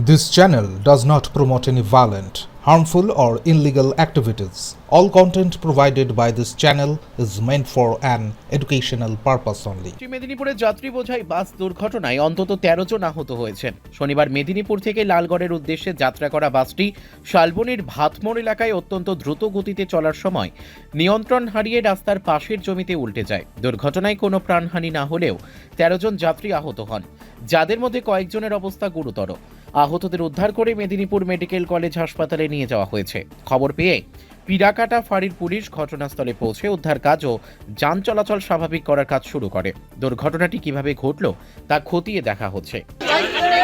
This channel does not promote any violent, harmful, or illegal activities. All content provided by this channel is meant for an educational purpose only. পশ্চিম মেদিনীপুরের যাত্রী বোঝাই বাস দুর্ঘটনায় অন্তত তেরো জন আহত হয়েছেন শনিবার মেদিনীপুর থেকে লালগড়ের উদ্দেশ্যে যাত্রা করা বাসটি শালবনির ভাতমোড় এলাকায় অত্যন্ত দ্রুত গতিতে চলার সময় নিয়ন্ত্রণ হারিয়ে রাস্তার পাশের জমিতে উল্টে যায় দুর্ঘটনায় কোনো প্রাণহানি না হলেও তেরো জন যাত্রী আহত হন যাদের মধ্যে কয়েকজনের অবস্থা গুরুতর আহতদের উদ্ধার করে মেদিনীপুর মেডিকেল কলেজ হাসপাতালে নিয়ে যাওয়া হয়েছে। খবর পেয়ে পিরাকাটা ফাঁড়ির পুলিশ ঘটনাস্থলে পৌঁছে উদ্ধার কাজ ও যান চলাচল স্বাভাবিক করার কাজ শুরু করে। দুর্ঘটনাটি কীভাবে ঘটল তা খতিয়ে দেখা হচ্ছে। চলে